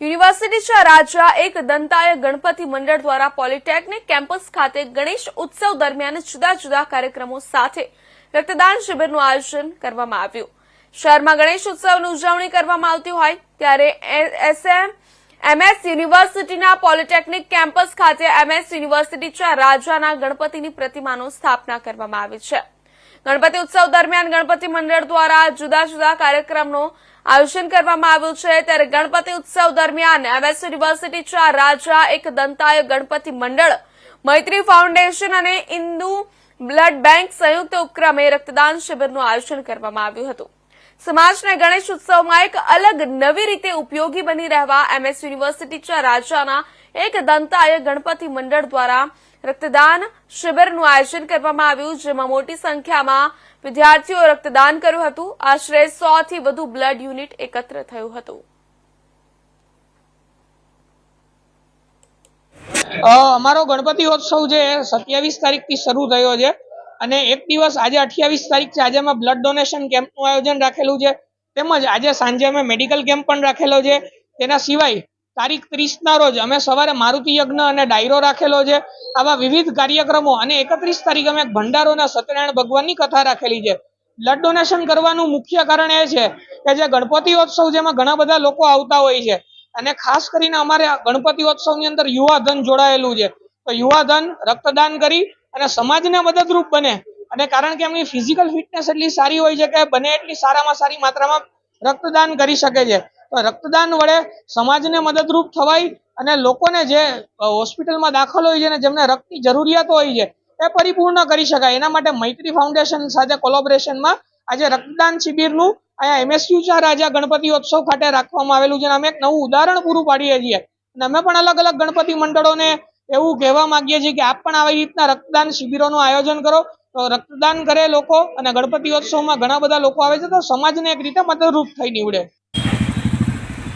યુનિવર્સિટીના રાજા એક દંતાય ગણપતિ મંડળ દ્વારા પોલિટેકનિક કેમ્પસ ખાતે ગણેશ ઉત્સવ દરમિયાન જુદા જુદા કાર્યક્રમો સાથે રક્તદાન શિબિરનું આયોજન કરવામાં આવ્યું. શહેરમાં ગણેશ ઉત્સવની ઉજવણી કરવામાં આવતી હોય ત્યારે એમએસ યુનિવર્સિટીના પોલિટેકનિક કેમ્પસ ખાતે એમએસ યુનિવર્સિટીના રાજાના ગણપતિની પ્રતિમાનો સ્થાપના કરવામાં આવી છે. ગણપતિ ઉત્સવ દરમિયાન ગણપતિ મંડળ દ્વારા જુદા જુદા કાર્યક્રમનું આયોજન કરવામાં આવ્યું છે ત્યારે ગણપતિ ઉત્સવ દરમિયાન એમએસ યુનિવર્સિટીના રાજા એક દંતાય ગણપતિ મંડળ, મૈત્રી ફાઉન્ડેશન અને ઇન્દુ બ્લડ બેંક સંયુક્ત ઉપક્રમે રક્તદાન શિબિરનું આયોજન કરવામાં આવ્યું હતું. સમાજને ગણેશ ઉત્સવમાં એક અલગ નવી રીતે ઉપયોગી બની રહેવા એમએસ યુનિવર્સિટીના રાજાના એક દંતાય ગણપતિ મંડળ દ્વારા રક્તદાન શિબિરનું આયોજન કરવામાં આવ્યું, જેમાં મોટી સંખ્યામાં વિદ્યાર્થીઓ રક્તદાન કર્યું હતું. આશરે સો થી વધુ બ્લડ યુનિટ એકત્ર થયું હતું. અમારો ગણપતિ ઉત્સવ છે સત્યાવીસ તારીખથી શરૂ થયો છે અને એક દિવસ આજે અઠ્યાવીસ તારીખ છે. આજે અમે બ્લડ ડોનેશન કેમ્પનું આયોજન રાખેલું છે. તેમજ આજે સાંજે અમે મેડિકલ કેમ્પ પણ રાખેલો છે. તેના સિવાય તારીખ ત્રીસના રોજ અમે સવારે મારુતિ યજ્ઞ અને ડાયરો રાખેલો છે. આવા વિવિધ કાર્યક્રમો અને એકત્રીસ તારીખ અમે ભંડારોના ભંડારો સત્યનારાયણ ભગવાનની કથા રાખેલી છે. બ્લડ ડોનેશન કરવાનું મુખ્ય કારણ એ છે કે જે ગણપતિ ઉત્સવ જેમાં ઘણા બધા લોકો આવતા હોય છે. અને ખાસ કરીને અમારે ગણપતિઓત્સવની અંદર યુવા ધન જોડાયેલું છે. તો યુવા ધન રક્તદાન કરી અને સમાજને મદદરૂપ બને. અને કારણ કે એમની ફિઝિકલ ફિટનેસ એટલી સારી હોય છે કે બને એટલી સારામાં સારી માત્રામાં રક્તદાન કરી શકે છે. તો રક્તદાન વડે સમાજને મદદરૂપ થવાય અને લોકોને જે હોસ્પિટલમાં દાખલ હોય છે અને જેમને રક્તની જરૂરિયાત હોય છે, એ પરિપૂર્ણ કરી શકાય. એના માટે મૈત્રી ફાઉન્ડેશન સાથે કોલોબરેશનમાં આજે રક્તદાન શિબિરનું અહીંયા એમએસયુ ચાર રાજા ગણપતિ ઉત્સવ ખાતે રાખવામાં આવેલું છે. અને અમે એક નવું ઉદાહરણ પૂરું પાડીએ છીએ. અને અમે પણ અલગ અલગ ગણપતિ મંડળોને એવું કહેવા માંગીએ છીએ કે આપ પણ આવી રીતના રક્તદાન શિબિરોનું આયોજન કરો. તો રક્તદાન કરે લોકો અને ગણપતિ ઉત્સવમાં ઘણા બધા લોકો આવે છે. તો સમાજને એક રીતે મદદરૂપ થઈ નીવડે.